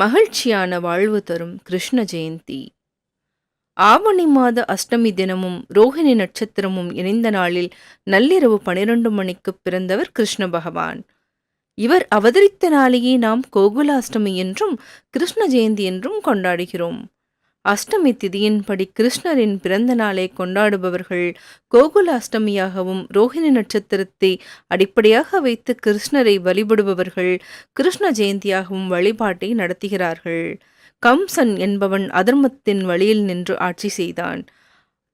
மகிழ்ச்சியான வாழ்வு தரும் கிருஷ்ண ஜெயந்தி. ஆவணி மாத அஷ்டமி தினமும் ரோஹிணி நட்சத்திரமும் இணைந்த நாளில் நள்ளிரவு பனிரெண்டு மணிக்கு பிறந்தவர் கிருஷ்ண பகவான். இவர் அவதரித்த நாளையே நாம் கோகுலாஷ்டமி என்றும் கிருஷ்ண ஜெயந்தி என்றும் கொண்டாடுகிறோம். அஷ்டமி திதியின்படி கிருஷ்ணரின் பிறந்த நாளை கொண்டாடுபவர்கள் கோகுல அஷ்டமியாகவும் ரோஹிணி நட்சத்திரத்தை அடிப்படையாக வைத்து கிருஷ்ணரை வழிபடுபவர்கள் கிருஷ்ண ஜெயந்தியாகவும் வழிபாட்டை நடத்துகிறார்கள். கம்சன் என்பவன் அதர்மத்தின் வழியில் நின்று ஆட்சி செய்தான்.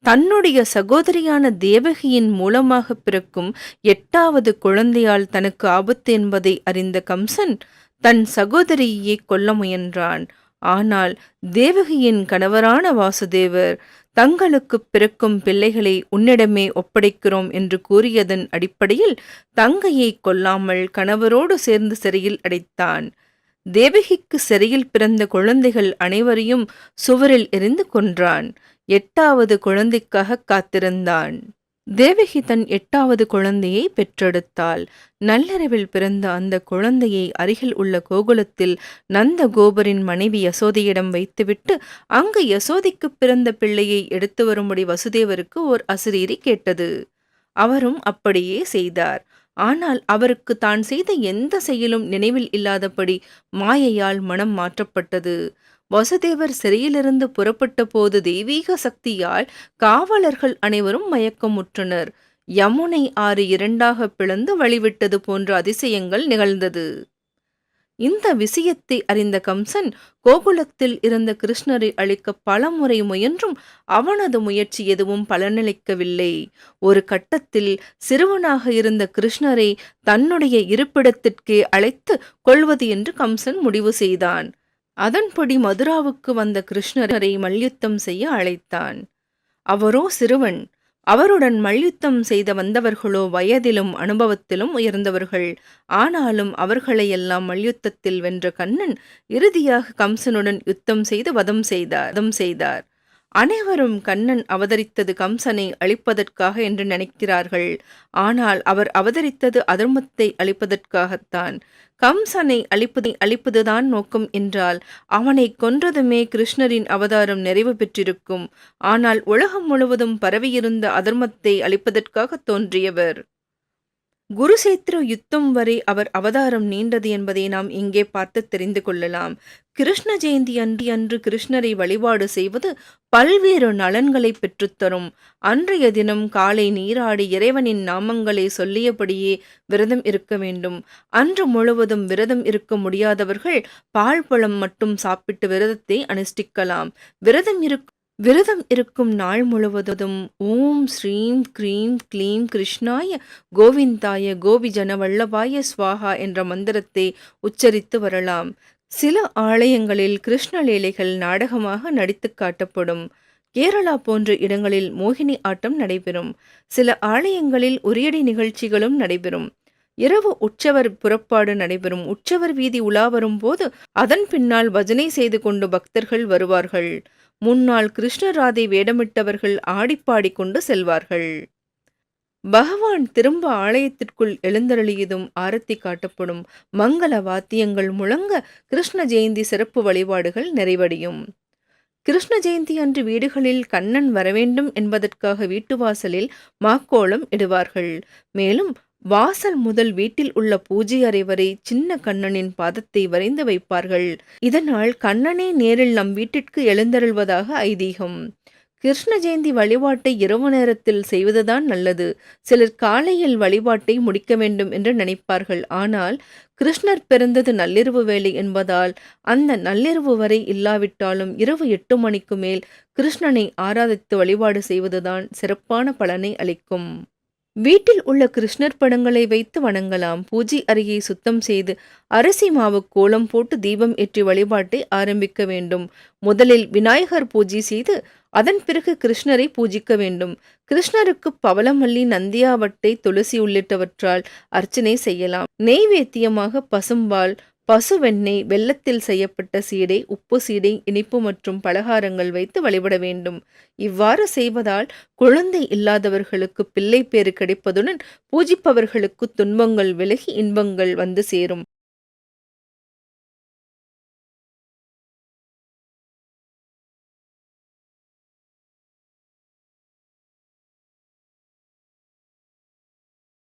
தன்னுடைய சகோதரியான தேவகியின் மூலமாக பிறக்கும் எட்டாவது குழந்தையால் தனக்கு ஆபத்து என்பதை அறிந்த கம்சன் தன் சகோதரியையே கொல்ல முயன்றான். ஆனால் தேவகியின் கணவரான வாசுதேவர் தங்களுக்கு பிறக்கும் பிள்ளைகளை உன்னிடமே ஒப்படைக்கிறோம் என்று கூறியதன் அடிப்படையில் தங்கையை கொல்லாமல் கணவரோடு சேர்ந்து சிறையில் அடைத்தான். தேவகிக்கு சிறையில் பிறந்த குழந்தைகள் அனைவரையும் சுவரில் எரிந்து கொன்றான். எட்டாவது குழந்தைக்காக காத்திருந்தான். தேவகி தன் எட்டாவது குழந்தையை பெற்றெடுத்தாள். நள்ளிரவில் பிறந்த அந்த குழந்தையை அருகில் உள்ள கோகுலத்தில் நந்த கோபரின் மனைவி யசோதையிடம் வைத்துவிட்டு அங்கு யசோதைக்கு பிறந்த பிள்ளையை எடுத்து வரும்படி வசுதேவருக்கு ஓர் அசிரீரி கேட்டது. அவரும் அப்படியே செய்தார். ஆனால் அவருக்கு தான் செய்த எந்த செயலும் நினைவில் இல்லாதபடி மாயையால் மனம் மாற்றப்பட்டது. வசுதேவர் சிறையிலிருந்து புறப்பட்ட போது தெய்வீக சக்தியால் காவலர்கள் அனைவரும் மயக்கமுற்றனர். யமுனை ஆறு இரண்டாக பிளந்து வழிவிட்டது போன்ற அதிசயங்கள் நிகழ்ந்தது. இந்த விஷயத்தை அறிந்த கம்சன் கோகுலத்தில் இருந்த கிருஷ்ணரை அழிக்க பலமுறை முயன்றும் அவனது முயற்சி எதுவும் பலனளிக்கவில்லை. ஒரு கட்டத்தில் சிறுவனாக இருந்த கிருஷ்ணரை தன்னுடைய இருப்பிடத்திற்கே அழைத்து கொள்வது என்று கம்சன் முடிவு செய்தான். அதன்படி மதுராவுக்கு வந்த கிருஷ்ணரை மல்யுத்தம் செய்ய அழைத்தான். அவரோ சிறுவன் அவருடன் மல்யுத்தம் செய்த வந்தவர்களோ வயதிலும் அனுபவத்திலும் உயர்ந்தவர்கள். ஆனாலும் அவர்களையெல்லாம் மல்யுத்தத்தில் வென்ற கண்ணன் இறுதியாக கம்சனுடன் யுத்தம் செய்து வதம் செய்தார் வதம் செய்தார். அனைவரும் கண்ணன் அவதரித்தது கம்சனை அழிப்பதற்காக என்று நினைக்கிறார்கள். ஆனால் அவர் அவதரித்தது அதர்மத்தை அழிப்பதற்காகத்தான். கம்சனை அழிப்பதை அழிப்பதுதான் நோக்கம் என்றால் அவனை கொன்றதுமே கிருஷ்ணரின் அவதாரம் நிறைவு பெற்றிருக்கும். ஆனால் உலகம் முழுவதும் பரவியிருந்த அதர்மத்தை அழிப்பதற்காக தோன்றியவர். குருசேத்திர யுத்தம் வரை அவர் அவதாரம் நீண்டது என்பதை நாம் இங்கே பார்த்து தெரிந்து கொள்ளலாம். கிருஷ்ண ஜெயந்தி அன்று அன்று கிருஷ்ணரை வழிபாடு செய்வது பல்வேறு நலன்களை பெற்றுத்தரும் அன்றைய தினம் காலை நீராடி இறைவனின் நாமங்களை சொல்லியபடியே விரதம் இருக்க வேண்டும். அன்று முழுவதும் விரதம் இருக்க முடியாதவர்கள் பால் பழம் மட்டும் சாப்பிட்டு விரதத்தை அனுஷ்டிக்கலாம். விரதம் இருக்கும் விரதம் இருக்கும் நாள் முழுவதும் ஓம் ஸ்ரீம் க்ரீம் க்ளீம் கிருஷ்ணாய கோவிந்தாய கோபி ஜனவல்லபாய ஸ்வாகா என்ற மந்திரத்தை உச்சரித்து வரலாம். சில ஆலயங்களில் கிருஷ்ணலீலைகள் நாடகமாக நடித்து காட்டப்படும். கேரளா போன்ற இடங்களில் மோகினி ஆட்டம் நடைபெறும். சில ஆலயங்களில் உரியடி நிகழ்ச்சிகளும் நடைபெறும். இரவு உற்சவர் புறப்பாடு நடைபெறும். உற்சவர் வீதி உலா வரும்போது அதன் பின்னால் பஜனை செய்து கொண்டு பக்தர்கள் வருவார்கள். முன்னால் கிருஷ்ணராதை வேடமிட்டவர்கள் ஆடிப்பாடி கொண்டு செல்வார்கள். பகவான் திரும்ப ஆலயத்திற்குள் எழுந்தருளியதும் ஆரத்தி காட்டப்படும் மங்கள வாத்தியங்கள் முழங்க கிருஷ்ண ஜெயந்தி சிறப்பு வழிபாடுகள் நிறைவடையும். கிருஷ்ண ஜெயந்தி அன்று வீடுகளில் கண்ணன் வரவேண்டும் என்பதற்காக வீட்டு வாசலில் மாக்கோளம் இடுவார்கள். மேலும் வாசல் முதல் வீட்டில் உள்ள பூஜை அறை வரை சின்ன கண்ணனின் பாதத்தை வரைந்து வைப்பார்கள். இதனால் கண்ணனே நேரில் நம் வீட்டிற்கு எழுந்தருள்வதாக ஐதீகம். கிருஷ்ண ஜெயந்தி வழிபாட்டை இரவு நேரத்தில் செய்வதுதான் நல்லது. சிலர் காலையில் வழிபாட்டை முடிக்க வேண்டும் என்று நினைப்பார்கள். ஆனால் கிருஷ்ணர் பிறந்தது நள்ளிரவு வேலை என்பதால் அந்த நள்ளிரவு வரை இல்லாவிட்டாலும் இரவு எட்டு மணிக்கு மேல் கிருஷ்ணனை ஆராதித்து வழிபாடு செய்வதுதான் சிறப்பான பலனை அளிக்கும். வீட்டில் உள்ள கிருஷ்ணர் படங்களை வைத்து வணங்கலாம். பூஜை அறையை சுத்தம் செய்து அரிசி மாவு கோலம் போட்டு தீபம் ஏற்றி வழிபாட்டை ஆரம்பிக்க வேண்டும். முதலில் விநாயகர் பூஜை செய்து அதன் பிறகு கிருஷ்ணரை பூஜிக்க வேண்டும். கிருஷ்ணருக்கு பவளமல்லி நந்தியாவட்டை துளசி உள்ளிட்டவற்றால் அர்ச்சனை செய்யலாம். நெய்வேத்தியமாக பசும்பால் பசுவெண்ணெய் வெள்ளத்தில் செய்யப்பட்ட சீடை உப்பு சீடை இனிப்பு மற்றும் பலகாரங்கள் வைத்து வழிபட வேண்டும். இவ்வாறு செய்வதால் குழந்தை இல்லாதவர்களுக்கு பிள்ளை பேறு கிடைப்பதுடன் பூஜிப்பவர்களுக்கு துன்பங்கள் விலகி இன்பங்கள் வந்து சேரும்.